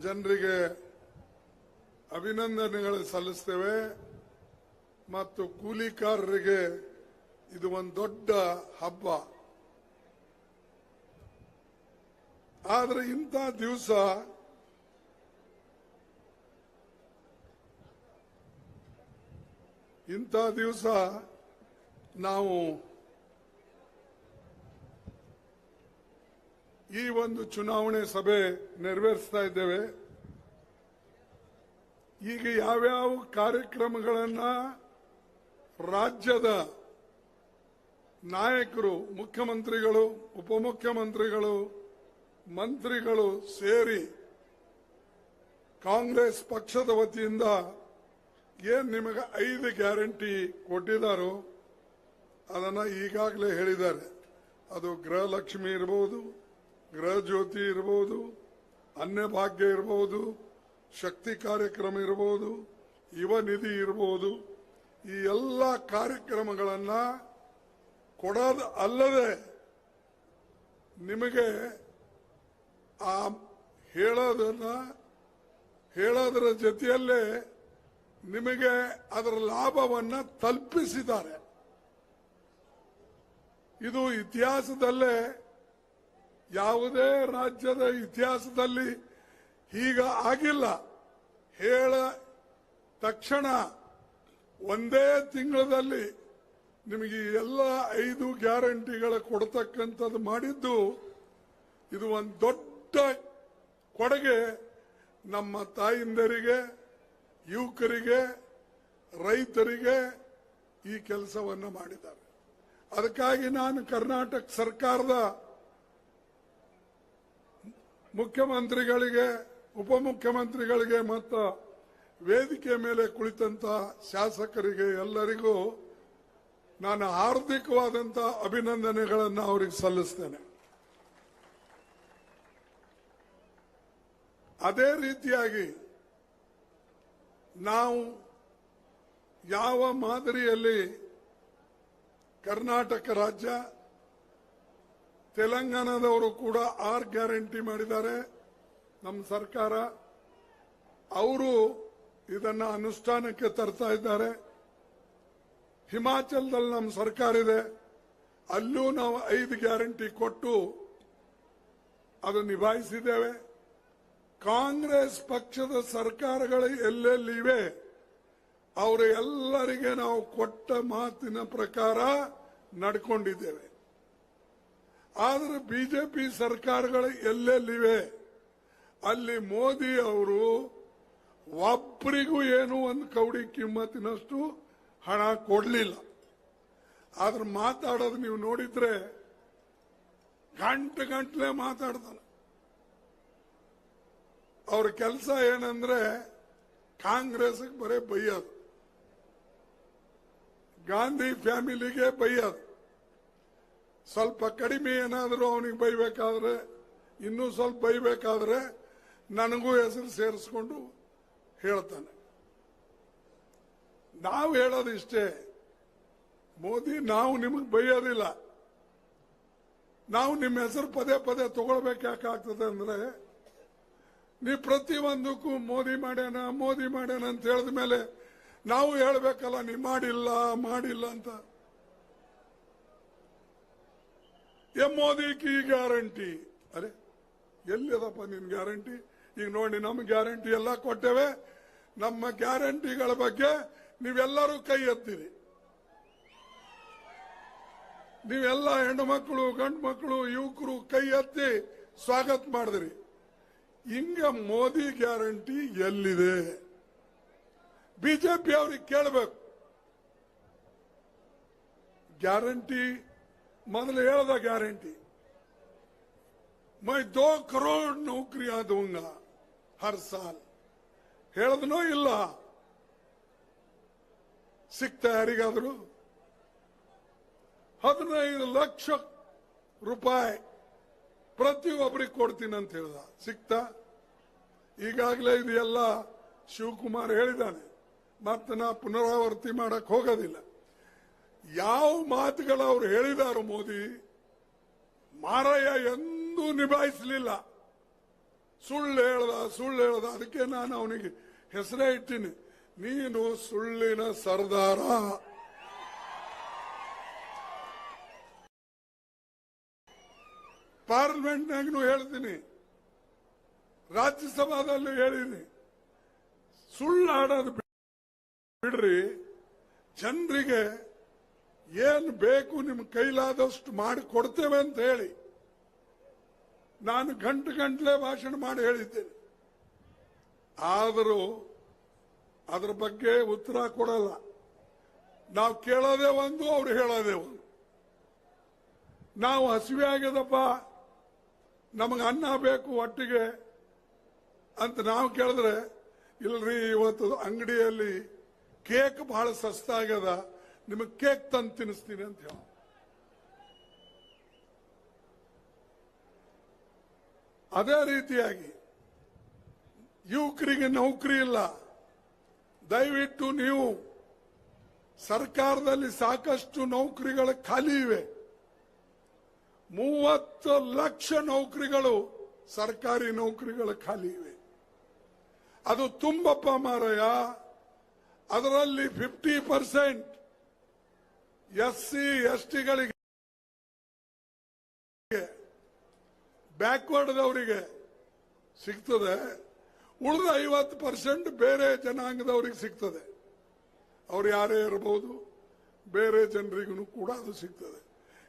ಜನರಿಗೆ ಅಭಿನಂದನೆಗಳು ಸಲ್ಲಿಸ್ತೇವೆ ಮತ್ತು ಕೂಲಿಕಾರರಿಗೆ ಇದು ಒಂದು ದೊಡ್ಡ ಹಬ್ಬ. ಆದರೆ ಇಂಥ ದಿವಸ ಇಂಥ ದಿವಸ ನಾವು ಈ ಒಂದು ಚುನಾವಣೆ ಸಭೆ ನೆರವೇರಿಸ್ತಾ ಇದ್ದೇವೆ. ಈಗ ಯಾವ್ಯಾವ ಕಾರ್ಯಕ್ರಮಗಳನ್ನ ರಾಜ್ಯದ ನಾಯಕರು, ಮುಖ್ಯಮಂತ್ರಿಗಳು, ಉಪಮುಖ್ಯಮಂತ್ರಿಗಳು, ಮಂತ್ರಿಗಳು ಸೇರಿ ಕಾಂಗ್ರೆಸ್ ಪಕ್ಷದ ವತಿಯಿಂದ ಏನ್ ನಿಮಗೆ ಐದು ಗ್ಯಾರಂಟಿ ಕೊಟ್ಟಿದ್ದಾರೋ ಅದನ್ನ ಈಗಾಗಲೇ ಹೇಳಿದ್ದಾರೆ. ಅದು ಗೃಹಲಕ್ಷ್ಮಿ ಇರಬಹುದು ಗೃಹ ಜ್ಯೋತಿ ಇರಬಹುದು ಅನ್ನಭಾಗ್ಯ ಇರಬಹುದು ಶಕ್ತಿ ಕಾರ್ಯಕ್ರಮ ಇರಬಹುದು ಯುವ ನಿಧಿ ಇರಬಹುದು ಈ ಎಲ್ಲ ಕಾರ್ಯಕ್ರಮಗಳನ್ನ ಕೊಡೋದು ಅಲ್ಲದೆ ನಿಮಗೆ ಆ ಹೇಳೋದನ್ನ, ಹೇಳೋದರ ಜೊತೆಯಲ್ಲೇ ನಿಮಗೆ ಅದರ ಲಾಭವನ್ನ ತಲುಪಿಸಿದ್ದಾರೆ. ಇದು ಇತಿಹಾಸದಲ್ಲೇ ಯಾವುದೇ ರಾಜ್ಯದ ಇತಿಹಾಸದಲ್ಲಿ ಈಗ ಆಗಿಲ್ಲ. ಹೇಳ ತಕ್ಷಣ ಒಂದೇ ತಿಂಗಳಲ್ಲಿ ನಿಮಗೆ ಎಲ್ಲ ಐದು ಗ್ಯಾರಂಟಿಗಳ ಕೊಡತಕ್ಕಂಥದ್ದು ಮಾಡಿದ್ದು, ಇದು ಒಂದು ದೊಡ್ಡ ಕೊಡುಗೆ ನಮ್ಮ ತಾಯಿಂದರಿಗೆ, ಯುವಕರಿಗೆ, ರೈತರಿಗೆ ಈ ಕೆಲಸವನ್ನು ಮಾಡಿದ್ದಾರೆ. ಅದಕ್ಕಾಗಿ ನಾನು ಕರ್ನಾಟಕ ಸರ್ಕಾರದ ಮುಖ್ಯಮಂತ್ರಿಗಳಿಗೆ, ಉಪಮುಖ್ಯಮಂತ್ರಿಗಳಿಗೆ ಮತ್ತು ವೇದಿಕೆ ಮೇಲೆ ಕುಳಿತಂತ ಶಾಸಕರಿಗೆ ಎಲ್ಲರಿಗೂ ನಾನು ಹಾರ್ದಿಕವಾದಂತ ಅಭಿನಂದನೆಗಳನ್ನು ಅವರಿಗೆ ಸಲ್ಲಿಸ್ತೇನೆ. ಅದೇ ರೀತಿಯಾಗಿ ನಾವು ಯಾವ ಮಾದರಿಯಲ್ಲಿ ಕರ್ನಾಟಕ ರಾಜ್ಯ ತೆಲಂಗಾಣದವರು ಕೂಡ ಆರ್ ಗ್ಯಾರಂಟಿ ಮಾಡಿದ್ದಾರೆ. ನಮ್ಮ ಸರ್ಕಾರ ಅವರು ಇದನ್ನ ಅನುಷ್ಠಾನಕ್ಕೆ ತರ್ತಾ ಇದ್ದಾರೆ. ಹಿಮಾಚಲದಲ್ಲಿ ನಮ್ಮ ಸರ್ಕಾರ ಇದೆ. ಅಲ್ಲೂ ನಾವು ಐದು ಗ್ಯಾರಂಟಿ ಕೊಟ್ಟು ಅದು ನಿಭಾಯಿಸಿದ್ದೇವೆ. ಕಾಂಗ್ರೆಸ್ ಪಕ್ಷದ ಸರ್ಕಾರಗಳು ಎಲ್ಲೆಲ್ಲಿವೆ ಅವರು ಎಲ್ಲರಿಗೆ ನಾವು ಕೊಟ್ಟ ಮಾತಿನ ಪ್ರಕಾರ ನಡ್ಕೊಂಡಿದ್ದೇವೆ. ಆದರೆ ಬಿಜೆಪಿ ಸರ್ಕಾರಗಳು ಎಲ್ಲೆಲ್ಲಿವೆ? ಅಲ್ಲಿ ಮೋದಿ ಅವರು ಒಬ್ಬರಿಗೂ ಏನು ಒಂದು ಕೌಡಿ ಕಿಮ್ಮತ್ತಿನಷ್ಟು ಹಣ ಕೊಡಲಿಲ್ಲ. ಆದ್ರೆ ಮಾತಾಡೋದು ನೀವು ನೋಡಿದ್ರೆ ಗಂಟೆ ಗಂಟ್ಲೆ ಮಾತಾಡ್ತಾನೆ. ಅವ್ರ ಕೆಲಸ ಏನಂದ್ರೆ ಕಾಂಗ್ರೆಸ್ಗೆ ಬರೇ ಬೈಯೋದು. ಗಾಂಧಿ ಫ್ಯಾಮಿಲಿಗೆ ಬೈಯೋದು. ಸ್ವಲ್ಪ ಕಡಿಮೆ ಏನಾದರೂ ಅವನಿಗೆ ಬೈಬೇಕಾದ್ರೆ, ಇನ್ನೂ ಸ್ವಲ್ಪ ಬೈಬೇಕಾದ್ರೆ ನನಗೂ ಹೆಸರು ಸೇರಿಸ್ಕೊಂಡು ಹೇಳ್ತಾನೆ. ನಾವು ಹೇಳೋದು ಇಷ್ಟೇ, ಮೋದಿ ನಾವು ನಿಮಗೆ ಬೈಯೋದಿಲ್ಲ. ನಾವು ನಿಮ್ಮ ಹೆಸರು ಪದೇ ಪದೇ ತಗೊಳ್ಬೇಕು ಯಾಕಾಗ್ತದೆ ಅಂದ್ರೆ ನೀವು ಪ್ರತಿಯೊಂದಕ್ಕೂ ಮೋದಿ ಮಾಡ್ಯಾನ ಮೋದಿ ಮಾಡ್ಯಾನ ಅಂತ ಹೇಳಿದ ಮೇಲೆ ನಾವು ಹೇಳ್ಬೇಕಲ್ಲ ನೀವು ಮಾಡಿಲ್ಲ ಮಾಡಿಲ್ಲ ಅಂತ. ಎ ಮೋದಿ ಕಿ ಗ್ಯಾರಂಟಿ. ಅರೆ, ಎಲ್ಲಿದಪ್ಪ ನಿನ್ ಗ್ಯಾರಂಟಿ? ಈಗ ನೋಡಿ ನಮ್ಮ ಗ್ಯಾರಂಟಿ ಎಲ್ಲ ಕೊಟ್ಟೇವೆ. ನಮ್ಮ ಗ್ಯಾರಂಟಿಗಳ ಬಗ್ಗೆ ನೀವೆಲ್ಲರೂ ಕೈ ಎತ್ತೀರಿ. ನೀವೆಲ್ಲ ಹೆಣ್ಣು ಮಕ್ಕಳು ಗಂಡು ಮಕ್ಕಳು ಯುವಕರು ಕೈ ಎತ್ತಿ ಸ್ವಾಗತ ಮಾಡಿದ್ರಿ. ಹಿಂಗ ಮೋದಿ ಗ್ಯಾರಂಟಿ ಎಲ್ಲಿದೆ? ಬಿಜೆಪಿ ಅವ್ರಿಗೆ ಕೇಳಬೇಕು. ಗ್ಯಾರಂಟಿ ಮೊದಲು ಹೇಳದ ಗ್ಯಾರಂಟಿ. ಮೈ ದೋ ಕರೋಡ್ ನೌಕರಿ ಆದವಂಗ ಹರ್ ಸಾಲ್. ಹೇಳದನೋ ಇಲ್ಲ. ಸಿಕ್ತ ಯಾರಿಗಾದ್ರು ಹದಿನೈದು ಲಕ್ಷ ರೂಪಾಯಿ ಪ್ರತಿಯೊಬ್ಬರಿಗೆ ಕೊಡ್ತೀನಿ ಅಂತ ಹೇಳ್ದ. ಸಿಕ್ತ? ಈಗಾಗಲೇ ಇದು ಎಲ್ಲ ಶಿವಕುಮಾರ್ ಹೇಳಿದ್ದಾನೆ. ಮತ್ತೆ ನಾ ಪುನರಾವರ್ತಿ ಮಾಡಕ್ ಹೋಗೋದಿಲ್ಲ. ಯಾವ ಮಾತುಗಳು ಅವರು ಹೇಳಿದಾರು ಮೋದಿ? ಮಾರಯ್ಯ ಎಂದೂ ನಿಭಾಯಿಸಲಿಲ್ಲ. ಸುಳ್ಳು ಹೇಳ್ದ ಸುಳ್ಳು ಹೇಳ್ದ, ಅದಕ್ಕೆ ನಾನು ಅವನಿಗೆ ಹೆಸರೇ ಇಟ್ಟಿನಿ. ನೀನು ಸುಳ್ಳಿನ ಸರ್ದಾರ. ಪಾರ್ಲಿಮೆಂಟ್ನಾಗೂ ಹೇಳ್ತೀನಿ. ರಾಜ್ಯಸಭಾದಲ್ಲೂ ಸುಳ್ಳು ಆಡೋದು ಬಿಡ್ರಿ. ಜನರಿಗೆ ಏನ್ ಬೇಕು ನಿಮ್ಮ ಕೈಲಾದಷ್ಟು ಮಾಡಿ ಕೊಡ್ತೇವೆ ಅಂತ ಹೇಳಿ ನಾನು ಗಂಟು ಗಂಟ್ಲೆ ಭಾಷಣ ಮಾಡಿ ಹೇಳಿದ್ದೇನೆ. ಆದರೂ ಅದ್ರ ಬಗ್ಗೆ ಉತ್ತರ ಕೊಡಲ್ಲ. ನಾವು ಕೇಳೋದೇ ಒಂದು, ಅವ್ರು ಹೇಳೋದೇ ಒಂದು. ನಾವು ಹಸಿವೆ ಆಗ್ಯದಪ್ಪ ನಮಗೆ ಅನ್ನ ಬೇಕು ಒಟ್ಟಿಗೆ ಅಂತ ನಾವು ಕೇಳಿದ್ರೆ, ಇಲ್ರಿ ಇವತ್ತು ಅಂಗಡಿಯಲ್ಲಿ ಕೇಕ್ ಬಹಳ ಸಸ್ತ ಆಗ್ಯದ ನಿಮಗೆ ಕೇಕ್ ತಂದು ತಿನ್ನಿಸ್ತೀನಿ ಅಂತ ಹೇಳ. ಅದೇ ರೀತಿಯಾಗಿ ಯುವಕರಿಗೆ ನೌಕರಿ ಇಲ್ಲ. ದಯವಿಟ್ಟು ನೀವು ಸರ್ಕಾರದಲ್ಲಿ ಸಾಕಷ್ಟು ನೌಕರಿಗಳು ಖಾಲಿ ಇವೆ. ಮೂವತ್ತು ಲಕ್ಷ ನೌಕರಿಗಳು ಸರ್ಕಾರಿ ನೌಕರಿಗಳು ಖಾಲಿ ಇವೆ. ಅದು ತುಂಬಪ್ಪ ಮಾರಯ್ಯ, ಅದರಲ್ಲಿ fifty percent S C S ಟಿಗಳಿಗೆ ಬ್ಯಾಕ್ವರ್ಡ್ದವರಿಗೆ ಸಿಗ್ತದೆ. ಉಳಿದ ಐವತ್ತು ಪರ್ಸೆಂಟ್ ಬೇರೆ ಜನಾಂಗದವರಿಗೆ ಸಿಗ್ತದೆ. ಅವ್ರು ಯಾರೇ ಇರಬಹುದು ಬೇರೆ ಜನರಿಗೂ ಕೂಡ ಅದು ಸಿಗ್ತದೆ.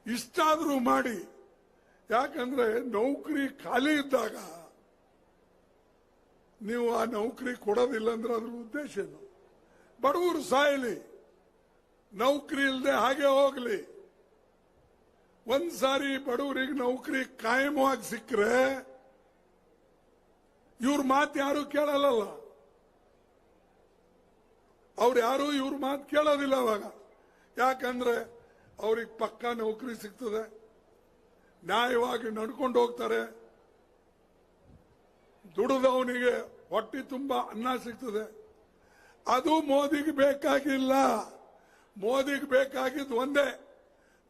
ಇಷ್ಟಾದರೂ ಮಾಡಿ, ಯಾಕಂದ್ರೆ ನೌಕರಿ ಖಾಲಿ ಇದ್ದಾಗ ನೀವು ಆ ನೌಕರಿ ಕೊಡೋದಿಲ್ಲ ಅಂದ್ರೆ ಅದ್ರ ಉದ್ದೇಶ ಏನು? ಬಡವರು ಸಾಯಲಿ. ನೌಕರಿ ಇಲ್ಲದೆ ಹಾಗೆ ಹೋಗ್ಲಿ. ಒಂದ್ ಸಾರಿ ಬಡವರಿಗೆ ನೌಕರಿ ಕಾಯಮವಾಗಿ ಸಿಕ್ಕರೆ ಇವ್ರ ಮಾತು ಯಾರು ಕೇಳಲ್ಲ ಅವ್ರು ಯಾರು ಇವ್ರ ಮಾತು ಕೇಳೋದಿಲ್ಲ ಅವಾಗ. ಯಾಕಂದ್ರೆ ಅವ್ರಿಗೆ ಪಕ್ಕಾ ನೌಕರಿ ಸಿಗ್ತದೆ. ನ್ಯಾಯವಾಗಿ ನಡ್ಕೊಂಡು ಹೋಗ್ತಾರೆ. ದುಡಿದವನಿಗೆ ಹೊಟ್ಟೆ ತುಂಬ ಅನ್ನ ಸಿಗ್ತದೆ. ಅದು ಮೋದಿಗೆ ಬೇಕಾಗಿಲ್ಲ. ಮೋದಿಗೆ ಬೇಕಾಗಿದ್ದು ಒಂದೇ.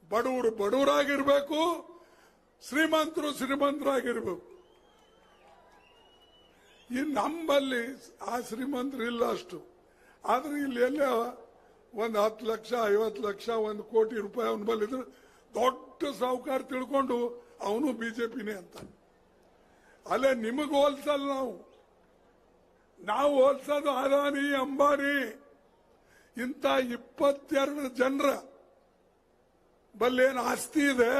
ಬಡವರು ಬಡವರಾಗಿರ್ಬೇಕು, ಶ್ರೀಮಂತರು ಶ್ರೀಮಂತರಾಗಿರ್ಬೇಕು. ಈ ನಮ್ಮಲ್ಲಿ ಆ ಶ್ರೀಮಂತರು ಇಲ್ಲ ಅಷ್ಟು. ಆದ್ರೆ ಇಲ್ಲಿ ಎಲ್ಲ ಒಂದು ಹತ್ತು ಲಕ್ಷ, ಐವತ್ತು ಲಕ್ಷ, ಒಂದು ಕೋಟಿ ರೂಪಾಯಿ ಅವನ ಬಲ್ಲಿ ದೊಡ್ಡ ಸಾಹುಕಾರ ತಿಳ್ಕೊಂಡು ಅವನು ಬಿಜೆಪಿನೇ ಅಂತ. ಅಲ್ಲೇ ನಿಮಗೆ ಹೋಲ್ಸಲ್ಲ ನಾವು. ನಾವು ಹೋಲ್ಸೋದು ಅದಾನಿ ಅಂಬಾನಿ. ಇಂಥ ಇಪ್ಪತ್ತೆರಡು ಜನರ ಬಲ್ಲೇನು ಆಸ್ತಿ ಇದೆ?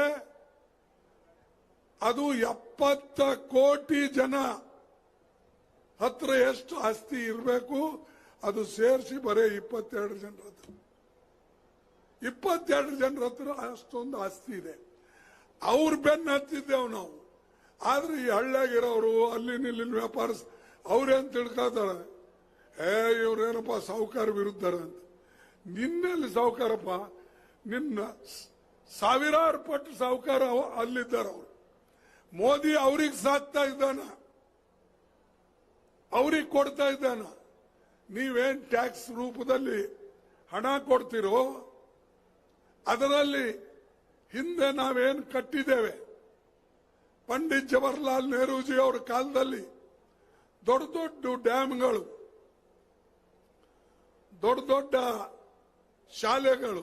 ಅದು ಎಪ್ಪತ್ತ ಕೋಟಿ ಜನ ಹತ್ರ ಎಷ್ಟು ಆಸ್ತಿ ಇರಬೇಕು, ಅದು ಸೇರಿಸಿ ಬರೇ ಇಪ್ಪತ್ತೆರಡು ಜನರ ಹತ್ರ. ಇಪ್ಪತ್ತೆರಡು ಜನರ ಹತ್ರ ಅಷ್ಟೊಂದು ಆಸ್ತಿ ಇದೆ. ಅವ್ರ ಬೆನ್ನ ಹತ್ತಿದ್ದೇವು ನಾವು. ಆದ್ರೆ ಈ ಹಳ್ಳಿಯಾಗಿರೋರು ಅಲ್ಲಿ ಇಲ್ಲಿ ವ್ಯಾಪಾರ ಅವ್ರೇನು ತಿಳ್ಕೊತಾರೆ ಏ, ಇವ್ರೇನಪ್ಪ ಸಾಹುಕಾರ ವಿರುದ್ಧ ಅಂತ. ನಿನ್ನೆಲ್ಲಿ ಸಾಹುಕಾರಪ್ಪ ನಿನ್ನ ಸಾವಿರಾರು ಪಟ್ಟು ಸಾಹುಕಾರ ಅಲ್ಲಿದ್ದಾರೆ ಅವರು. ಮೋದಿ ಅವ್ರಿಗೆ ಸಾಕ್ತಾ ಇದ್ದಾನ. ಅವ್ರಿಗೆ ಕೊಡ್ತಾ ಇದ್ದಾನ. ನೀವೇನ್ ಟ್ಯಾಕ್ಸ್ ರೂಪದಲ್ಲಿ ಹಣ ಕೊಡ್ತಿರೋ, ಅದರಲ್ಲಿ ಹಿಂದೆ ನಾವೇನು ಕಟ್ಟಿದ್ದೇವೆ? ಪಂಡಿತ್ ಜವಾಹರ್ಲಾಲ್ ನೆಹರೂಜಿ ಅವರ ಕಾಲದಲ್ಲಿ ದೊಡ್ಡ ದೊಡ್ಡ ಡ್ಯಾಮ್ಗಳು. ದೊಡ್ಡ ದೊಡ್ಡ ಶಾಲೆಗಳು,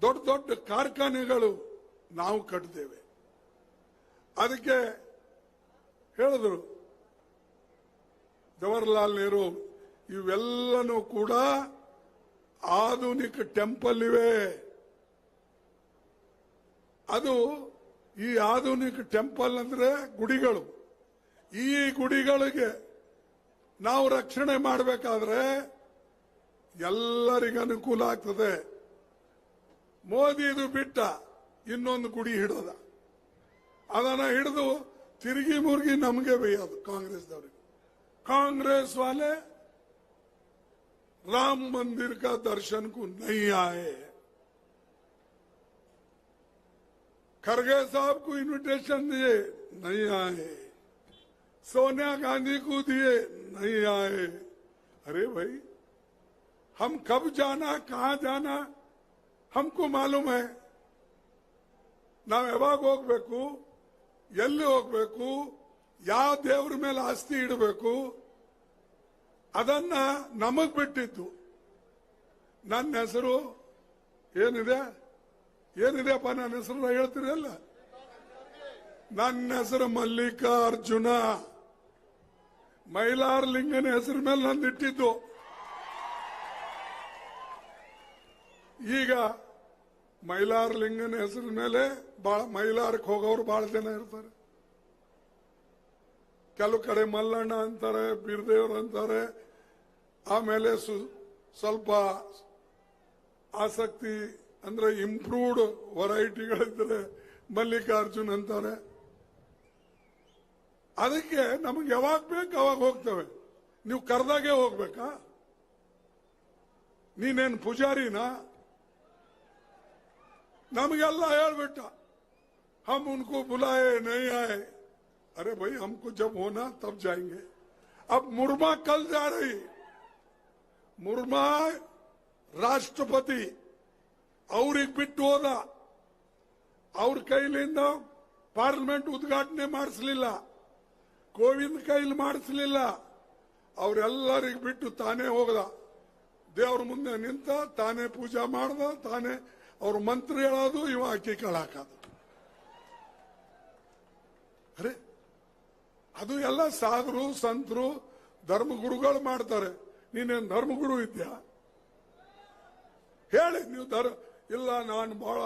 ದೊಡ್ಡ ದೊಡ್ಡ ಕಾರ್ಖಾನೆಗಳು ನಾವು ಕಟ್ಟಿದ್ದೇವೆ. ಅದಕ್ಕೆ ಹೇಳಿದ್ರು, ಜವಾಹರ್ಲಾಲ್ ನೆಹರು, ಇವೆಲ್ಲನೂ ಕೂಡ ಆಧುನಿಕ ಟೆಂಪಲ್ ಇವೆ. ಅದು ಈ ಆಧುನಿಕ ಟೆಂಪಲ್ ಅಂದ್ರೆ ಗುಡಿಗಳು. ಈ ಗುಡಿಗಳಿಗೆ ನಾವು ರಕ್ಷಣೆ ಮಾಡಬೇಕಾದ್ರೆ ಎಲ್ಲರಿಗೂ ಅನುಕೂಲ ಆಗ್ತದೆ ಮೋದಿ ಇದು ಬಿಟ್ಟ ಇನ್ನೊಂದು ಗುಡಿ ಹಿಡೋದ ಅದನ್ನ ಹಿಡಿದು ತಿರುಗಿ ಮುರುಗಿ ನಮಗೆ ಬೇಯೋದು ಕಾಂಗ್ರೆಸ್ದವ್ರಿಗೆ कांग्रेस वाले राम मंदिर का दर्शन को नहीं आए खरगे साहब को इनविटेशन दिए नहीं आए सोनिया गांधी को दिए नहीं आए अरे भाई हम कब जाना कहा जाना हमको मालूम है ನಾವು ಯಾವಾಗ ಹೋಗ್ಬೇಕು ಎಲ್ಲಿ ಹೋಗ್ಬೇಕು ಯಾವ ದೇವ್ರ ಮೇಲೆ ಆಸ್ತಿ ಇಡಬೇಕು ಅದನ್ನ ನಮಗ್ ಬಿಟ್ಟಿದ್ದು ನನ್ನ ಹೆಸರು ಏನಿದೆ ಏನಿದೆಪ್ಪ ನನ್ನ ಹೆಸರು ಹೇಳ್ತೀರಲ್ಲ ನನ್ನ ಹೆಸರು ಮಲ್ಲಿಕಾರ್ಜುನ ಮೈಲಾರ್ ಲಿಂಗನ ಹೆಸರು ಮೇಲೆ ನಂದು ಇಟ್ಟಿದ್ದು ಈಗ ಮೈಲಾರ್ ಲಿಂಗನ ಹೆಸರು ಮೇಲೆ ಬಹಳ ಮೈಲಾರಕ್ಕೆ ಹೋಗೋರು ಬಹಳ ಜನ ಇರ್ತಾರೆ. ಕೆಲವು ಕಡೆ ಮಲ್ಲಣ್ಣ ಅಂತಾರೆ, ಬಿರ್ದೇವ್ರು ಅಂತಾರೆ. ಆಮೇಲೆ ಸ್ವಲ್ಪ ಆಸಕ್ತಿ ಅಂದ್ರೆ ಇಂಪ್ರೂವ್ಡ್ ವೆರೈಟಿಗಳಿದ್ರೆ ಮಲ್ಲಿಕಾರ್ಜುನ್ ಅಂತಾರೆ. ಅದಕ್ಕೆ ನಮಗೆ ಯಾವಾಗ ಬೇಕು ಅವಾಗ ಹೋಗ್ತೇವೆ. ನೀವು ಕರೆದಾಗೆ ಹೋಗ್ಬೇಕಾ? ನೀನೇನು ಪೂಜಾರಿನಾ? ನಮಗೆಲ್ಲ ಹೇಳ್ಬಿಟ್ಟ हम उनको बुलाए नहीं आए अरे भाई हमको जब होना तब जाएंगे अब मुर्मा कल जा रही ಮುರ್ಮಾ ರಾಷ್ಟ್ರಪತಿ ಅವ್ರಿಗೆ ಬಿಟ್ಟು ಹೋದ ಅವ್ರ ಕೈಲಿಂದ ಪಾರ್ಲಿಮೆಂಟ್ ಉದ್ಘಾಟನೆ ಮಾಡಿಸ್ಲಿಲ್ಲ ಕೋವಿಂದ್ ಕೈಲಿ ಮಾಡಿಸ್ಲಿಲ್ಲ ಅವರೆಲ್ಲರಿಗೆ ಬಿಟ್ಟು ತಾನೇ ಹೋಗದ ದೇವ್ರ ಮುಂದೆ ನಿಂತ ತಾನೇ ಪೂಜಾ ಮಾಡ್ದ ತಾನೇ ಅವ್ರ ಮಂತ್ರಿ ಹೇಳೋದು, ಇವ ಅಕ್ಕಿ ಕಳಾಕೋದು ಅರೆ, ಅದು ಎಲ್ಲ ಸಾಧರು, ಸಂತರು, ಧರ್ಮಗುರುಗಳು ಮಾಡ್ತಾರೆ. ನೀನೇನು ಧರ್ಮಗುರು ಇದ್ಯಾ? ಹೇಳಿ, ನೀವು ಧರ್, ಇಲ್ಲ, ನಾನು ಬಹಳ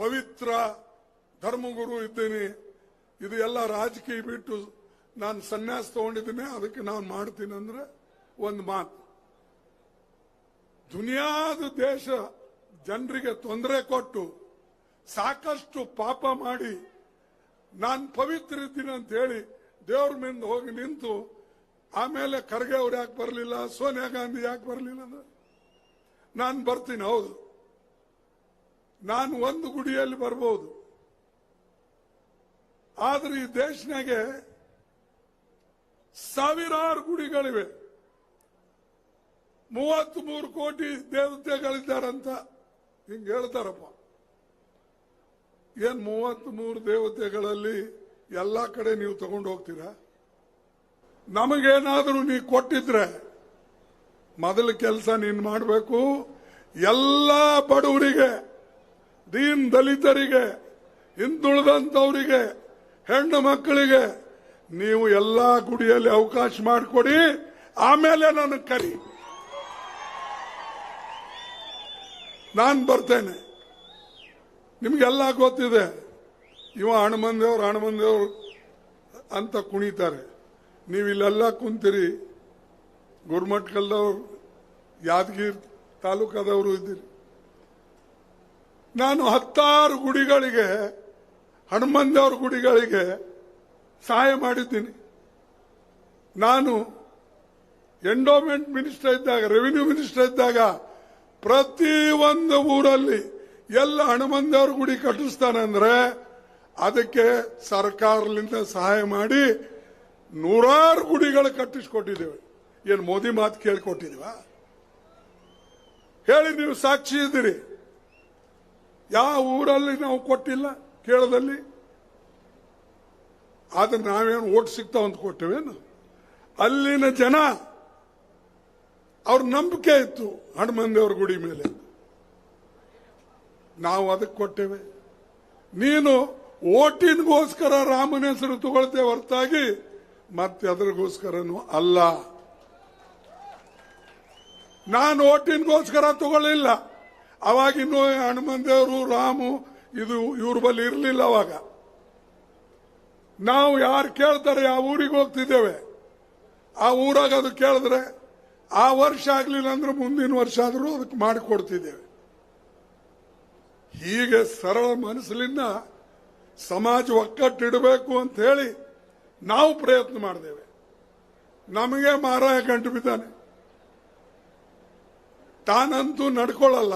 ಪವಿತ್ರ ಧರ್ಮಗುರು ಇದ್ದೀನಿ. ಇದು ಎಲ್ಲ ರಾಜಕೀಯ ಬಿಟ್ಟು ನಾನು ಸನ್ಯಾಸ ತಗೊಂಡಿದ್ದೀನಿ, ಅದಕ್ಕೆ ನಾನು ಮಾಡ್ತೀನಿ ಅಂದ್ರೆ ಒಂದು ಮಾತು. ದುನಿಯಾದ ದೇಶ ಜನರಿಗೆ ತೊಂದರೆ ಕೊಟ್ಟು ಸಾಕಷ್ಟು ಪಾಪ ಮಾಡಿ ನಾನು ಪವಿತ್ರ ಇದ್ದೀನಿ ಅಂತ ಹೇಳಿ ದೇವ್ರ ಮುಂದೆ ಹೋಗಿ ನಿಂತು ಆಮೇಲೆ ಖರ್ಗೆ ಅವ್ರು ಯಾಕೆ ಬರಲಿಲ್ಲ, ಸೋನಿಯಾ ಗಾಂಧಿ ಯಾಕೆ ಬರಲಿಲ್ಲ ನಾನು ಬರ್ತೀನಿ, ಹೌದು. ನಾನು ಒಂದು ಗುಡಿಯಲ್ಲಿ ಬರ್ಬೋದು. ಆದ್ರೆ ಈ ದೇಶನಾಗೆ ಸಾವಿರಾರು ಗುಡಿಗಳಿವೆ. ಮೂವತ್ತ್ ಮೂರು ಕೋಟಿ ದೇವತೆಗಳಿದ್ದಾರಂತ. ಹಿಂಗ್ ಹೇಳ್ತಾರಪ್ಪ. ಏನ್ ಮೂವತ್ತ್ ಮೂರು ದೇವತೆಗಳಲ್ಲಿ ಎಲ್ಲಾ ಕಡೆ ನೀವು ತಗೊಂಡು ಹೋಗ್ತೀರಾ? ನಮಗೇನಾದರೂ ನೀವು ಕೊಟ್ಟಿದ್ರೆ ಮೊದಲ ಕೆಲಸ ನೀನು ಮಾಡಬೇಕು. ಎಲ್ಲ ಬಡವರಿಗೆ, ದೀನ್ ದಲಿತರಿಗೆ ಹಿಂದುಳಿದಂತವರಿಗೆ ಹೆಣ್ಣು ಮಕ್ಕಳಿಗೆ ನೀವು ಎಲ್ಲಾ ಗುಡಿಯಲ್ಲಿ ಅವಕಾಶ ಮಾಡಿಕೊಡಿ, ಆಮೇಲೆ ನನಗೆ ಕರಿ. ನಾನು ಬರ್ತೇನೆ. ನಿಮಗೆಲ್ಲ ಗೊತ್ತಿದೆ. ಇವ ಹಣಮಂದೇವ್ರು ಹಣಮಂದೇವ್ರು ಅಂತ ಕುಣಿತಾರೆ. ನೀವು ಇಲ್ಲೆಲ್ಲ ಕುಂತೀರಿ. ಗುರುಮಟ್ಕಲ್ದವ್ರು ಯಾದಗಿರಿ ತಾಲೂಕಾದವರು ಇದ್ದೀರಿ. ನಾನು ಹತ್ತಾರು ಗುಡಿಗಳಿಗೆ ಹನುಮಂದೇವ್ರ ಗುಡಿಗಳಿಗೆ ಸಹಾಯ ಮಾಡಿದ್ದೀನಿ. ನಾನು ಎಂಡೋಮೆಂಟ್ ಮಿನಿಸ್ಟರ್ ಇದ್ದಾಗ, ರೆವಿನ್ಯೂ ಮಿನಿಸ್ಟರ್ ಇದ್ದಾಗ ಪ್ರತಿ ಒಂದು ಊರಲ್ಲಿ ಎಲ್ಲ ಹನುಮಂದೇವ್ರ ಗುಡಿ ಕಟ್ಟಿಸ್ತಾನೆ ಅಂದ್ರೆ ಅದಕ್ಕೆ ಸರ್ಕಾರದಿಂದ ಸಹಾಯ ಮಾಡಿ ನೂರಾರು ಗುಡಿಗಳು ಕಟ್ಟಿಸ್ಕೊಟ್ಟಿದ್ದೇವೆ. ಏನು ಮೋದಿ ಮಾತು ಕೇಳಿಕೊಟ್ಟಿದೀವ ಹೇಳಿ ನೀವು ಸಾಕ್ಷಿ ಇದ್ದೀರಿ. ಯಾವ ಊರಲ್ಲಿ ನಾವು ಕೊಟ್ಟಿಲ್ಲ ಕೇಳದಲ್ಲಿ ಆದ್ರೆ ನಾವೇನು ಓಟ್ ಸಿಗ್ತಾವಂತ ಕೊಟ್ಟೇವೇನು? ಅಲ್ಲಿನ ಜನ ಅವ್ರ ನಂಬಿಕೆ ಇತ್ತು ಹನುಮಂದೇವ್ರ ಗುಡಿ ಮೇಲೆ. ನಾವು ಅದಕ್ಕೆ ಕೊಟ್ಟೇವೆ. ನೀನು ಓಟಿನ್ಗೋಸ್ಕರ ರಾಮನ ಹೆಸರು ತಗೊಳ್ತೇ ಹೊರತಾಗಿ, ಮತ್ತೆ ಅದರಿಗೋಸ್ಕರನು ಅಲ್ಲ. ನಾನು ಓಟಿನ್ಗೋಸ್ಕರ ತಗೊಳ್ಳಿಲ್ಲ. ಅವಾಗಿನ್ನು ಹನುಮಂದೇವರು ರಾಮು, ಇದು ಇವ್ರ ಬಳಿ ಇರಲಿಲ್ಲ ಅವಾಗ. ನಾವು ಯಾರು ಕೇಳ್ತಾರೆ ಆ ಊರಿಗೆ ಹೋಗ್ತಿದ್ದೇವೆ. ಆ ಊರಾಗ ಅದು ಕೇಳಿದ್ರೆ ಆ ವರ್ಷ ಆಗ್ಲಿಲ್ಲ ಅಂದ್ರೆ ಮುಂದಿನ ವರ್ಷ ಆದರೂ ಅದಕ್ಕೆ ಮಾಡಿಕೊಡ್ತಿದ್ದೇವೆ. ಹೀಗೆ ಸರಳ ಮನಸ್ಸಿನಿಂದ ಸಮಾಜ ಒಕ್ಕಟ್ಟಿಡಬೇಕು ಅಂತ ಹೇಳಿ ನಾವು ಪ್ರಯತ್ನ ಮಾಡಿದ್ದೇವೆ ನಮಗೆ ಮಾರಾಯ ಗಂಟು ಬಿದ್ದಾನೆ. ತಾನಂತೂ ನಡ್ಕೊಳ್ಳಲ್ಲ,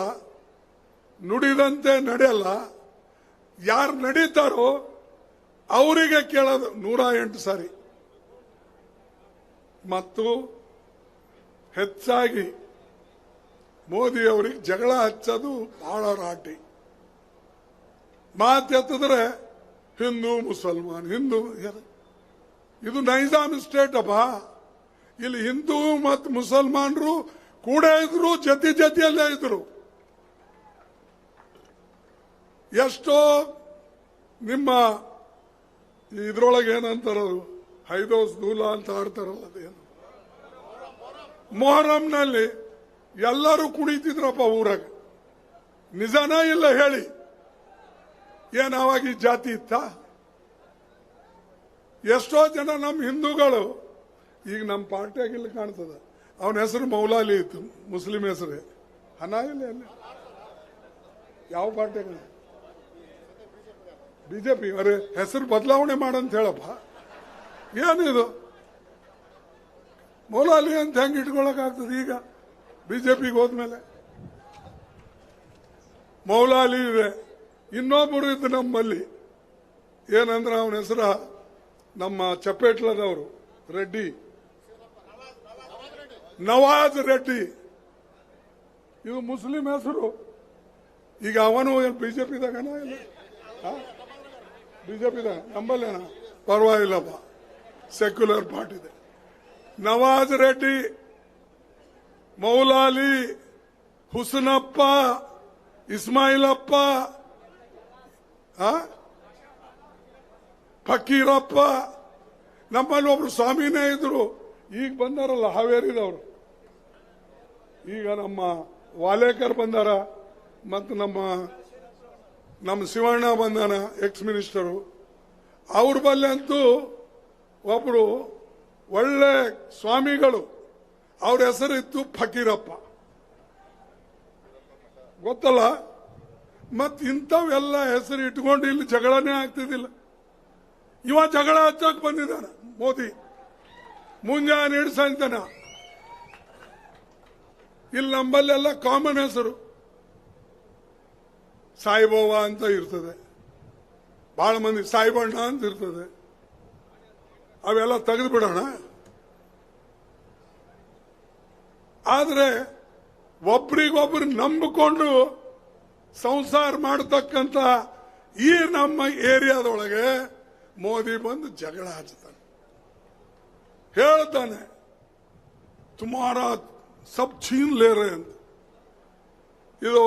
ನುಡಿದಂತೆ ನಡೆಯಲ್ಲ. ಯಾರು ನಡೀತಾರೋ ಅವರಿಗೆ ಕೇಳೋದು ನೂರ ಎಂಟು ಸಾರಿ. ಮತ್ತು ಹೆಚ್ಚಾಗಿ ಮೋದಿ ಅವರಿಗೆ ಜಗಳ ಹಚ್ಚೋದು ಬಹಳ ರಾಟಿ. ಮಾತೆತ್ತಿದ್ರೆ ಹಿಂದೂ, ಮುಸಲ್ಮಾನ್, ಹಿಂದೂ ಇದು ನೈಜಾಮ್ ಸ್ಟೇಟ್ ಅಪ್ಪ. ಇಲ್ಲಿ ಹಿಂದೂ ಮತ್ತು ಮುಸಲ್ಮಾನರು ಕೂಡ ಇದ್ರು, ಜತಿ ಜತಿಯಲ್ಲೇ ಇದ್ರು. ಎಷ್ಟೋ ನಿಮ್ಮ ಇದ್ರೊಳಗೆ ಏನಂತಾರದು? ಹೈದೋಸ್ ದೂಲ ಅಂತ ಆಡ್ತಾರಲ್ಲ ಅದೇನು? ಮೊಹರಂನಲ್ಲಿ ಎಲ್ಲರೂ ಕುಣಿತಿದ್ರಪ್ಪ ಊರಾಗ. ನಿಜಾನ ಇಲ್ಲ ಹೇಳಿ. ಏನ್ ಅವಾಗ ಈ ಜಾತಿ ಇತ್ತ? ಎಷ್ಟೋ ಜನ ನಮ್ಮ ಹಿಂದೂಗಳು, ಈಗ ನಮ್ಮ ಪಾರ್ಟಿಯಾಗಿಲ್ಲ ಕಾಣ್ತದ. ಅವನ ಹೆಸರು ಮೌಲಾಲಿ ಇತ್ತು, ಮುಸ್ಲಿಂ ಹೆಸರು. ಹಣ ಇಲ್ಲ ಯಾವ ಪಾರ್ಟಿಯಾಗ? ಬಿಜೆಪಿ. ಅವರೇ ಹೆಸರು ಬದಲಾವಣೆ ಮಾಡಂತ ಹೇಳಪ್ಪ. ಏನಿದು? ಮೌಲಾಲಿ ಅಂತ ಹೆಂಗೆ ಇಟ್ಕೊಳಕಾಗ್ತದೆ ಈಗ? ಬಿಜೆಪಿಗೆ ಹೋದ್ಮೇಲೆ. ಮೌಲಾಲಿ ಇದೆ. ಇನ್ನೊಬ್ಬರು ಇದ್ದ ನಮ್ಮಲ್ಲಿ. ಏನಂದ್ರೆ ಅವನ ಹೆಸರ ನಮ್ಮ ಚಪ್ಪೇಟ್ಲದವರು ರೆಡ್ಡಿ. ನವಾಜ್ ರೆಡ್ಡಿ. ಇದು ಮುಸ್ಲಿಂ ಹೆಸರು. ಈಗ ಅವನು ಬಿಜೆಪಿದಾಗನ ಇಲ್ಲ? ಬಿಜೆಪಿದಾಗ ನಂಬಲ್ಲೇನ ಪರವಾಗಿಲ್ಲಪ್ಪ. ಸೆಕ್ಯುಲರ್ ಪಾರ್ಟಿ ಇದೆ. ನವಾಜ್ ರೆಡ್ಡಿ, ಮೌಲಾಲಿ, ಹುಸನಪ್ಪ, ಇಸ್ಮಾಯಿಲಪ್ಪ? ಫಕೀರಪ್ಪ, ನಮ್ಮಲ್ಲಿ ಒಬ್ರು ಸ್ವಾಮಿನೇ ಇದ್ರು. ಈಗ ಬಂದಾರಲ್ಲ, ಹಾವೇರಿದವರು. ಈಗ ನಮ್ಮ ವಾಲೇಕರ್ ಬಂದಾರ, ಮತ್ತು ನಮ್ಮ ನಮ್ಮ ಶಿವಣ್ಣ ಬಂದಾನ ಎಕ್ಸ್ ಮಿನಿಸ್ಟರು ಅವ್ರ ಬಲ್ಲೆ ಅಂತೂ ಒಬ್ರು ಒಳ್ಳೆ ಸ್ವಾಮಿಗಳು, ಅವ್ರ ಹೆಸರಿತ್ತು ಫಕೀರಪ್ಪ. ಗೊತ್ತಲ್ಲ? ಮತ್ ಇಂಥವೆಲ್ಲ ಹೆಸರು ಇಟ್ಕೊಂಡು ಇಲ್ಲಿ ಜಗಳನೇ ಆಗ್ತಿದ್ದಿಲ್ಲ. ಇವ ಜಗಳ ಹಚ್ಚಕ್ ಬಂದಿದ್ದಾನೆ, ಮೋದಿ. ಮುಂಜಾನೆ ಹಿಡ್ಸಂತನ. ಇಲ್ಲಿ ನಂಬಲ್ಲೆಲ್ಲ ಕಾಮನ್ ಹೆಸರು. ಸಾಯಿಬಾಬಾ ಅಂತ ಇರ್ತದೆ. ಬಹಳ ಮಂದಿ, ಸಾಯಿಬಣ್ಣ ಅಂತ ಇರ್ತದೆ. ಅವೆಲ್ಲ ತೆಗೆದು ಬಿಡೋಣ ಆದರೆ ಒಬ್ರಿಗೊಬ್ರು ನಂಬಿಕೊಂಡು ಸಂಸಾರ ಮಾಡತಕ್ಕಂತ ಈ ನಮ್ಮ ಏರಿಯಾದೊಳಗೆ ಮೋದಿ ಬಂದು ಜಗಳ ಹಚ್ತಾನೆ ಹೇಳ್ತಾನೆ, ತುಮಾರ ಸಬ್ ಲೇರೆ ಅಂತ. ಇದು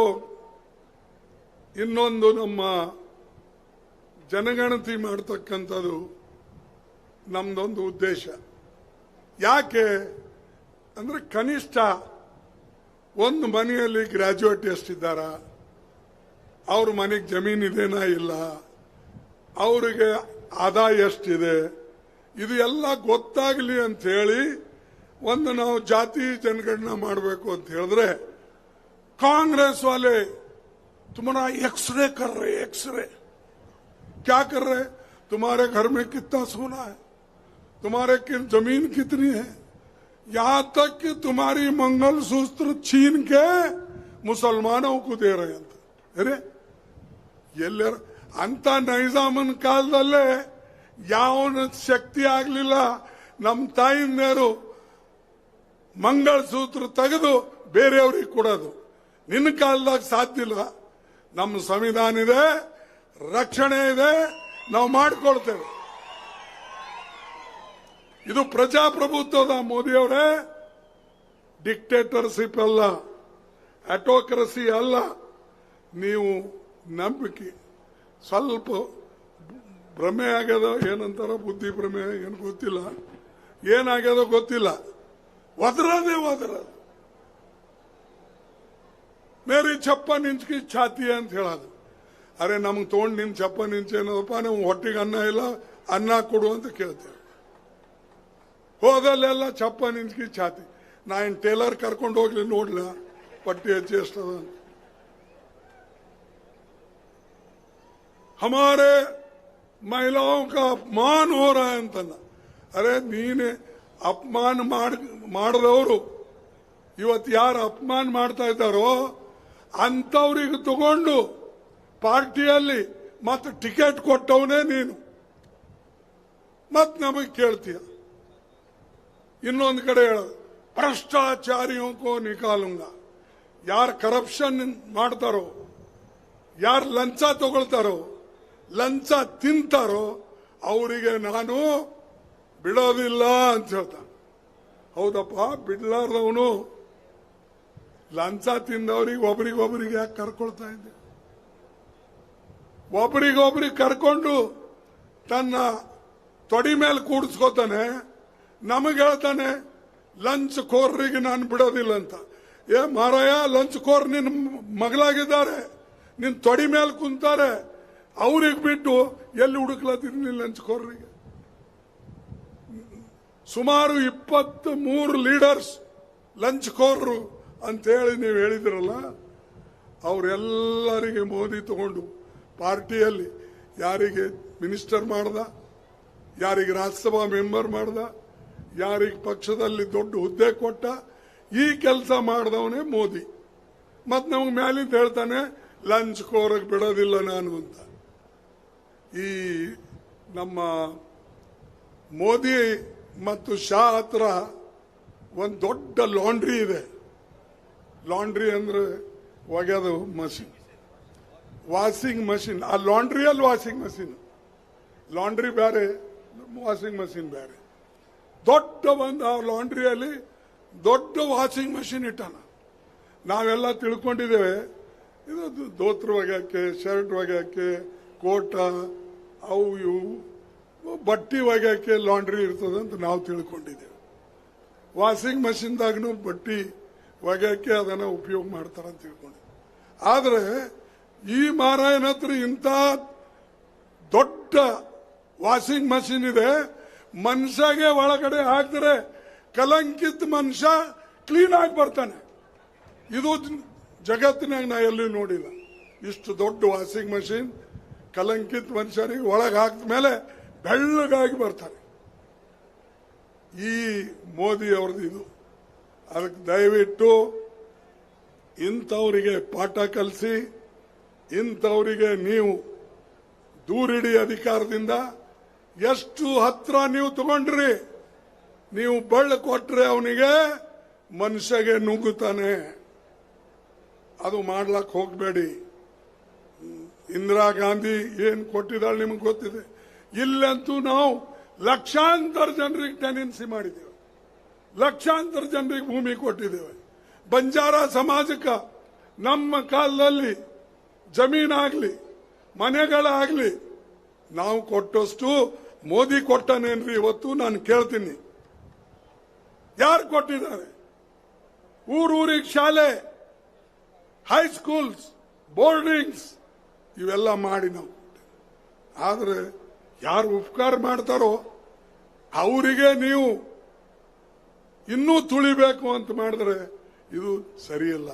ಇನ್ನೊಂದು ನಮ್ಮ ಜನಗಣತಿ ಮಾಡ್ತಕ್ಕಂಥದ್ದು ನಮ್ದೊಂದು ಉದ್ದೇಶ ಯಾಕೆ ಅಂದ್ರೆ ಕನಿಷ್ಠ ಒಂದು ಮನೆಯಲ್ಲಿ ಗ್ರಾಜುಯೇಟ್ ಎಷ್ಟಿದ್ದಾರ ಅವ್ರ ಮನೆಗೆ ಜಮೀನು ಇದೆನಾ ಇಲ್ಲ ಅವರಿಗೆ ಆದಾಯ ಎಷ್ಟಿದೆ ಇದು ಎಲ್ಲ ಗೊತ್ತಾಗಲಿ ಅಂತ ಹೇಳಿ ಒಂದು ನಾವು ಜಾತಿ ಜನಗಣನ ಮಾಡಬೇಕು ಅಂತ ಹೇಳಿದ್ರೆ ಕಾಂಗ್ರೆಸ್ ವಾಲೆ तुम्हारा एक्सरे कर रहे एक्सरे क्या कर रहे तुम्हारे घर में कितना सोना है तुम्हारे कि जमीन कितनी है यहां तक कि तुम्हारी मंगल सूत्र छीन के मुसलमानों को दे रहे हैं अरे ಎಲ್ಲರ ಅಂತ ನೈಜಾಮನ್ ಕಾಲದಲ್ಲೇ ಯಾವನ ಶಕ್ತಿ ಆಗ್ಲಿಲ್ಲ ನಮ್ಮ ತಾಯಿಂದೇರು ಮಂಗಳಸೂತ್ರ ತೆಗೆದು ಬೇರೆಯವ್ರಿಗೆ ಕೊಡೋದು ನಿನ್ನ ಕಾಲದಾಗ ಸಾಧ್ಯ ಇಲ್ಲ ನಮ್ಮ ಸಂವಿಧಾನ ಇದೆ ರಕ್ಷಣೆ ಇದೆ ನಾವು ಮಾಡಿಕೊಳ್ತೇವೆ ಇದು ಪ್ರಜಾಪ್ರಭುತ್ವದ ಮೋದಿಯವರೇ ಡಿಕ್ಟೇಟರ್ಶಿಪ್ ಅಲ್ಲ ಅಟೋಕ್ರಸಿ ಅಲ್ಲ. ನೀವು ನಂಬಿಕೆ. ಸ್ವಲ್ಪ ಭ್ರಮೆ ಆಗ್ಯದ ಏನಂತಾರ, ಬುದ್ಧಿ ಭ್ರಮೆ ಏನು ಗೊತ್ತಿಲ್ಲ. ಏನಾಗ್ಯದ ಗೊತ್ತಿಲ್ಲ. ಒದರದೇ ಒದರದು. ಮೇರಿ ಚಪ್ಪ ನಿಂಚ್ಕಿ ಛಾತಿ ಅಂತ ಹೇಳೋದು. ಅರೆ ನಮ್ಗೆ ತೊಗೊಂಡು ನಿನ್ ಚಪ್ಪ ನಿಂಚೇನದಪ್ಪ ನೀವು ಹೊಟ್ಟಿಗೆ ಅನ್ನ ಇಲ್ಲ, ಅನ್ನ ಕೊಡು ಅಂತ ಕೇಳ್ತೇವೆ. ಹೋದಲ್ಲೆಲ್ಲ ಚಪ್ಪ ನಿಂಚ್ಕಿ ಛಾತಿ ನಾ ಇನ್ ಟೇಲರ್ ಕರ್ಕೊಂಡು ಹೋಗ್ಲಿ ನೋಡ್ಲ ಪಟ್ಟಿ ಹಚ್ಚಿ ಎಷ್ಟದ ಅಂತ हमारे महिलाओं का अपमान हो रहा है ಅಂತಂದ ಅರೆ ನೀನೆ ಅಪಮಾನ ಮಾಡಿದವರು ಇವತ್ತು ಯಾರು ಅಪಮಾನ ಮಾಡ್ತಾ ಇದ್ದಾರೋ ಅಂತವ್ರಿಗೆ ತಗೊಂಡು ಪಾರ್ಟಿಯಲ್ಲಿ ಮತ್ತೆ ಟಿಕೆಟ್ ಕೊಟ್ಟವನೇ ನೀನು ಮತ್ ನಮಗೆ ಕೇಳ್ತೀಯ ಇನ್ನೊಂದು ಕಡೆ ಹೇಳೋದು, ಭ್ರಷ್ಟಾಚಾರಿಯೋಕೋ ನಿಕಾಲುಂಗ. ಯಾರು ಕರಪ್ಷನ್ ಮಾಡ್ತಾರೋ, ಯಾರು ಲಂಚ ತಗೊಳ್ತಾರೋ, ಲಂಚ ತಿಂತಾರೋ, ಅವರಿಗೆ ನಾನು ಬಿಡೋದಿಲ್ಲ ಅಂತ ಹೇಳ್ತಾನೆ. ಹೌದಪ್ಪ, ಬಿಡ್ಲಾರ್ದವನು ಲಂಚ ತಿಂದವ್ರಿಗೆ ಒಬ್ರಿಗೊಬ್ರಿಗೆ ಯಾಕೆ ಕರ್ಕೊಳ್ತಾ ಇದ್ದೆ? ಒಬ್ರಿಗೊಬ್ರಿಗೆ ಕರ್ಕೊಂಡು ತನ್ನ ತೊಡಿ ಮೇಲೆ ಕೂಡಿಸ್ಕೋತಾನೆ ನಮಗೆ ಹೇಳ್ತಾನೆ, ಲಂಚ್ ಕೋರ್ರಿಗೆ ನಾನು ಬಿಡೋದಿಲ್ಲ ಅಂತ ಏ ಮಾರಾಯ, ಲಂಚ್ ಕೋರ್ ನಿನ್ನ ಮಗಳಾಗಿದ್ದಾರೆ ನಿನ್ನ ತೊಡಿ ಮೇಲೆ ಕುಂತಾರೆ, ಅವ್ರಿಗೆ ಬಿಟ್ಟು ಎಲ್ಲಿ ಹುಡುಕ್ಲತ್ತೀನಿ ಲಂಚ್ ಕೋರ್ರಿಗೆ? ಸುಮಾರು ಇಪ್ಪತ್ತ್ ಮೂರು ಲೀಡರ್ಸ್ ಲಂಚ್ ಕೋರ್ರು ಅಂತೇಳಿ ನೀವು ಹೇಳಿದ್ರಲ್ಲ, ಅವರೆಲ್ಲರಿಗೆ ಮೋದಿ ತಗೊಂಡು ಪಾರ್ಟಿಯಲ್ಲಿ ಯಾರಿಗೆ ಮಿನಿಸ್ಟರ್ ಮಾಡ್ದ, ಯಾರಿಗೆ ರಾಜ್ಯಸಭಾ ಮೆಂಬರ್ ಮಾಡ್ದ ಯಾರಿಗೆ ಪಕ್ಷದಲ್ಲಿ ದೊಡ್ಡ ಹುದ್ದೆ ಕೊಟ್ಟ ಈ ಕೆಲಸ ಮಾಡಿದವನೇ ಮೋದಿ. ಮತ್ತೆ ನಮಗೆ ಮ್ಯಾಲಿಂದ ಹೇಳ್ತಾನೆ, ಲಂಚ್ ಕೋರಕ್ ಬಿಡೋದಿಲ್ಲ ನಾನು ಅಂತ. ಈ ನಮ್ಮ ಮೋದಿ ಮತ್ತು ಶಾ ಹತ್ರ ಒಂದು ದೊಡ್ಡ ಲಾಂಡ್ರಿ ಇದೆ. ಲಾಂಡ್ರಿ ಅಂದ್ರೆ ಒಗೆದು ಮಷಿನ್. Washing machine. ಆ ಲಾಂಡ್ರಿಯಲ್ಲಿ ವಾಷಿಂಗ್ ಮಷಿನ್. ಲಾಂಡ್ರಿ ಬೇರೆ ವಾಷಿಂಗ್ ಮಷಿನ್ ಬೇರೆ ದೊಡ್ಡ ಒಂದು ಲಾಂಡ್ರಿಯಲ್ಲಿ ದೊಡ್ಡ ವಾಷಿಂಗ್ ಮಷಿನ್ ಇಟ್ಟಾನ. ನಾವೆಲ್ಲ ತಿಳ್ಕೊಂಡಿದ್ದೇವೆ, ಇದು ದೋತ್ರ ಒಗ್ಯಾಕೆ, ಶರ್ಟ್ ಒಗ್ಯಾಕೆ, ಕೋಟ, ಅವು ಇವು, ಬಟ್ಟೆ ಒಗ್ಯಾಕೆ ಲಾಂಡ್ರಿ ಇರ್ತದೆ ಅಂತ ನಾವು ತಿಳ್ಕೊಂಡಿದ್ದೇವೆ. ವಾಷಿಂಗ್ ಮಷಿನ್ದಾಗನು ಬಟ್ಟೆ ಒಗ್ಯಾಕೆ ಅದನ್ನು ಉಪಯೋಗ ಮಾಡ್ತಾರೆ ಅಂತ ತಿಳ್ಕೊಂಡಿದ್ದೆ ಆದರೆ ಈ ಮಾರಾಯನ ಹತ್ರ ಇಂಥ ದೊಡ್ಡ ವಾಷಿಂಗ್ ಮಷಿನ್ ಇದೆ ಮನುಷ್ಯಗೆ ಒಳಗಡೆ ಹಾಕಿದ್ರೆ ಕಲಂಕಿತ ಮನುಷ್ಯ ಕ್ಲೀನ್ ಆಗಿ ಬರ್ತಾನೆ. ಇದು ಜಗತ್ತಿನಾಗ ನಾ ಎಲ್ಲಿ ನೋಡಿಲ್ಲ. ಇಷ್ಟು ದೊಡ್ಡ ವಾಷಿಂಗ್ ಮಷಿನ್ ಕಲಂಕಿತ ಮನುಷ್ಯರಿಗೆ ಒಳಗೆ ಹಾಕಿದ ಮೇಲೆ ಬೆಳ್ಳಗಾಗಿ ಬರ್ತಾರೆ ಈ ಮೋದಿ ಅವ್ರದ್ದು ಇದು. ಅದಕ್ಕೆ ದಯವಿಟ್ಟು ಇಂಥವರಿಗೆ ಪಾಠ ಕಲಿಸಿ, ಇಂಥವರಿಗೆ ನೀವು ದೂರಿಡಿ ಅಧಿಕಾರದಿಂದ ಎಷ್ಟು ಹತ್ರ ನೀವು ತಗೊಂಡ್ರಿ, ನೀವು ಬಳ್ಳ ಕೊಟ್ರೆ ಅವನಿಗೆ ಮನುಷ್ಯಗೆ ನುಗ್ಗುತ್ತಾನೆ. ಅದು ಮಾಡ್ಲಕ್ ಹೋಗ್ಬೇಡಿ. ಇಂದಿರಾ ಗಾಂಧಿ ಏನ್ ಕೊಟ್ಟಿದ್ದಾಳೆ ನಿಮಗೆ ಗೊತ್ತಿದೆ. ಇಲ್ಲಂತೂ ನಾವು ಲಕ್ಷಾಂತರ ಜನರಿಗೆ ಟೆನೆನ್ಸಿ ಮಾಡಿದ್ದೇವೆ. ಲಕ್ಷಾಂತರ ಜನರಿಗೆ ಭೂಮಿ ಕೊಟ್ಟಿದ್ದೇವೆ. ಬಂಜಾರ ಸಮಾಜಕ್ಕೆ ನಮ್ಮ ಕಾಲದಲ್ಲಿ ಜಮೀನಾಗ್ಲಿ, ಮನೆಗಳಾಗ್ಲಿ ನಾವು ಕೊಟ್ಟಷ್ಟು ಮೋದಿ ಕೊಟ್ಟನೇನ್ರಿ ಇವತ್ತು? ನಾನು ಕೇಳ್ತೀನಿ. ಯಾರು ಕೊಟ್ಟಿದ್ದಾರೆ? ಊರೂರಿಗೆ ಶಾಲೆ ಹೈಸ್ಕೂಲ್ಸ್ ಬೋರ್ಡಿಂಗ್ಸ್ ಇವೆಲ್ಲ ಮಾಡಿ ನಾವು ಆದರೆ ಯಾರು ಉಪಕಾರ ಮಾಡ್ತಾರೋ ಅವರಿಗೆ ನೀವು ಇನ್ನೂ ತುಳಿಬೇಕು ಅಂತ ಮಾಡಿದ್ರೆ ಇದು ಸರಿಯಲ್ಲ.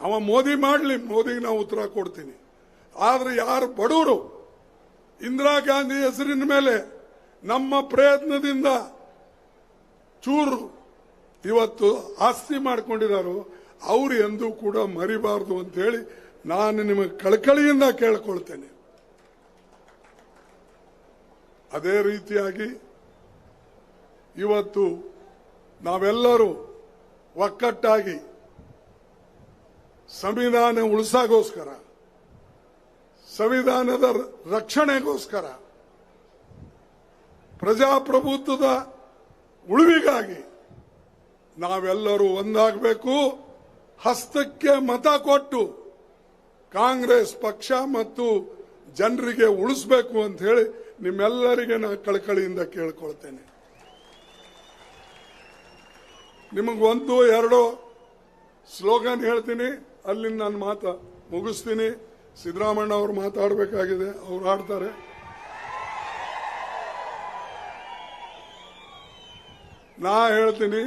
ಅವ ಮೋದಿ ಮಾಡಲಿ, ಮೋದಿಗೆ ನಾವು ಉತ್ತರ ಕೊಡ್ತೀನಿ. ಆದರೆ ಯಾರು ಬಡವರು ಇಂದಿರಾ ಗಾಂಧಿ ಹೆಸರಿನ ಮೇಲೆ ನಮ್ಮ ಪ್ರಯತ್ನದಿಂದ ಚೂರು ಇವತ್ತು ಆಸ್ತಿ ಮಾಡ್ಕೊಂಡಿದ್ದಾರೋ ಅವರು ಎಂದೂ ಕೂಡ ಮರಿಬಾರದು ಅಂತ ಹೇಳಿ ನಾನು ನಿಮಗೆ ಕಳಕಳಿಯಿಂದ ಕೇಳ್ಕೊಳ್ತೇನೆ. ಅದೇ ರೀತಿಯಾಗಿ ಇವತ್ತು ನಾವೆಲ್ಲರೂ ಒಕ್ಕಟ್ಟಾಗಿ ಸಂವಿಧಾನ ಉಳಿಸಾಗೋಸ್ಕರ ಸಂವಿಧಾನದ ರಕ್ಷಣೆಗೋಸ್ಕರ ಪ್ರಜಾಪ್ರಭುತ್ವದ ಉಳಿವಿಗಾಗಿ ನಾವೆಲ್ಲರೂ ಒಂದಾಗಬೇಕು. ಹಸ್ತಕ್ಕೆ ಮತ ಕೊಟ್ಟು ಕಾಂಗ್ರೆಸ್ ಪಕ್ಷ ಮತ್ತು ಜನರಿಗೆ ಉಳಿಸಬೇಕು ಅಂತ ಹೇಳಿ ನಿಮ್ಮೆಲ್ಲರಿಗೆ ನಾನು ಕಳಕಳಿಯಿಂದ ಕೇಳ್ಕೊಳ್ತೇನೆ. ನಿಮಗೊಂದು ಎರಡು ಸ್ಲೋಗನ್ ಹೇಳ್ತೀನಿ, ಅಲ್ಲಿಂದ ನನ್ನ ಮಾತು ಮುಗಿಸ್ತೀನಿ. ಸಿದ್ದರಾಮಣ್ಣ ಅವರು ಮಾತಾಡಬೇಕಾಗಿದೆ, ಅವ್ರು ಆಡ್ತಾರೆ. ನಾ ಹೇಳ್ತೀನಿ,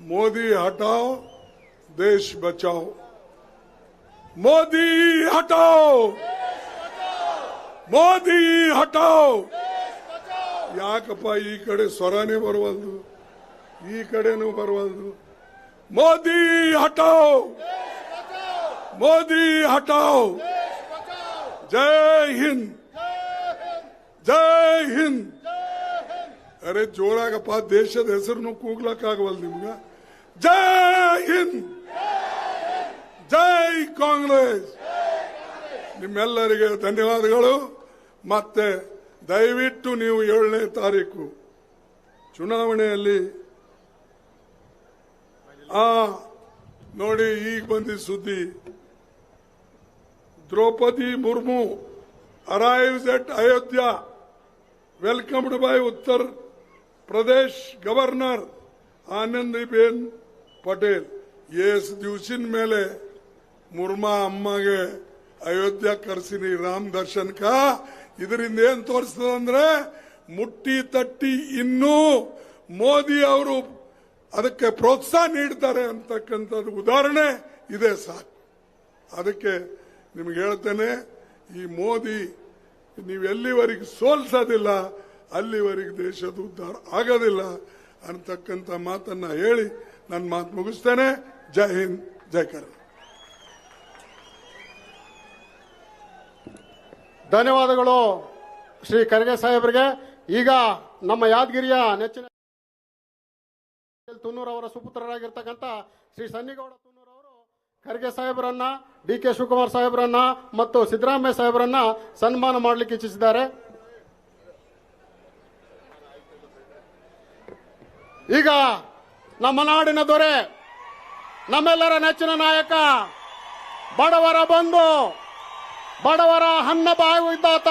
ಮೋದಿ ಹಟಾವ್, ದೇಶ್ ಬಚಾವ್. ಮೋದಿ ಹಟಾವ್! ಮೋದಿ ಹಟಾವ್! ಯಾಕಪ್ಪ ಈ ಕಡೆ ಸ್ವರನೇ ಬರವಲ್ದು? ಈ ಕಡೆನೂ ಬರವಲ್ದು? ಮೋದಿ ಹಟಾವ್! ಮೋದಿ, ಹಟಾವ್! ಜೈ ಹಿಂದ್! ಜೈ ಹಿಂದ್! ಅರೆ, ಜೋರಾಗಪ್ಪ, ದೇಶದ ಹೆಸರನ್ನು ಕೂಗ್ಲಕ್ಕಾಗವಲ್ ನಿಮ್ಗ? ಜೈ ಹಿಂದ್! ಜೈ ಕಾಂಗ್ರೆಸ್! ನಿಮ್ಮೆಲ್ಲರಿಗೆ ಧನ್ಯವಾದಗಳು. ಮತ್ತೆ ದಯವಿಟ್ಟು ನೀವು ಏಳನೇ ತಾರೀಕು ಚುನಾವಣೆಯಲ್ಲಿ, ಆ, ನೋಡಿ, ಈಗ ಬಂದಿದ್ದ ಸುದ್ದಿ. Draupadi Murmu arrives at Ayodhya welcomed by Uttar Pradesh governor Anandiben Patel S ದಿವಸಿನ ಮೇಲೆ ಮುರ್ಮಾ ಅಮ್ಮಗೆ ಅಯೋಧ್ಯ ಕರ್ಸಿನಿ ರಾಮ್ ದರ್ಶನ್ಕ ಇದರಿಂದ ಏನ್ ತೋರಿಸ್ತದಂದ್ರೆ ಮುಟ್ಟಿ ತಟ್ಟಿ ಇನ್ನೂ ಮೋದಿ ಅವರು ಅದಕ್ಕೆ ಪ್ರೋತ್ಸಾಹ ನೀಡ್ತಾರೆ ಅಂತಕ್ಕಂಥದ್ದು ಉದಾಹರಣೆ ಇದೆ ಸಾಕು. ಅದಕ್ಕೆ ನಿಮ್ಗೆ ಹೇಳ್ತೇನೆ, ಈ ಮೋದಿ ನೀವು ಎಲ್ಲಿವರೆಗೆ ಸೋಲ್ಸೋದಿಲ್ಲ, ಅಲ್ಲಿವರೆಗೆ ದೇಶದ ಉದ್ಧಾರ ಆಗೋದಿಲ್ಲ ಅಂತಕ್ಕಂಥ ಮಾತನ್ನ ಹೇಳಿ ನನ್ನ ಮಾತು ಮುಗಿಸ್ತೇನೆ. ಜೈ ಹಿಂದ್, ಜೈ ಕರ್ನಾಟಕ. ಧನ್ಯವಾದಗಳು ಶ್ರೀ ಖರ್ಗೆ ಸಾಹೇಬರಿಗೆ. ಈಗ ನಮ್ಮ ಯಾದಗಿರಿಯ ನೆಚ್ಚಿನ ಅವರ ಸುಪುತ್ರರಾಗಿರ್ತಕ್ಕಂಥ ಶ್ರೀ ಸನ್ನಿಗೌಡ ಖರ್ಗೆ ಸಾಹೇಬರನ್ನ ಡಿ ಕೆ ಶಿವಕುಮಾರ್ ಸಾಹೇಬರನ್ನ ಮತ್ತು ಸಿದ್ದರಾಮಯ್ಯ ಸಾಹೇಬರನ್ನ ಸನ್ಮಾನ ಮಾಡಲಿಕ್ಕೆ ಇಚ್ಛಿಸಿದ್ದಾರೆ. ಈಗ ನಮ್ಮ ನಾಡಿನ ದೊರೆ, ನಮ್ಮೆಲ್ಲರ ನೆಚ್ಚಿನ ನಾಯಕ, ಬಡವರ ಬಂಧು, ಬಡವರ ಅನ್ನ ಭಾಗವಿದ್ದಾತ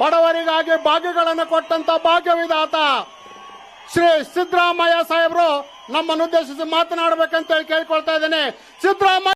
ಬಡವರಿಗಾಗಿ ಭಾಗ್ಯಗಳನ್ನು ಕೊಟ್ಟಂತ ಭಾಗ್ಯವಿದಾತ ಶ್ರೀ ಸಿದ್ದರಾಮಯ್ಯ ಸಾಹೇಬರು ನಮ್ಮನ್ನು ಉದ್ದೇಶಿಸಿ ಮಾತನಾಡಬೇಕಂತ ಹೇಳಿ ಕೇಳ್ಕೊಳ್ತಾ ಇದ್ದೇನೆ. ಸಿದ್ದರಾಮಯ್ಯ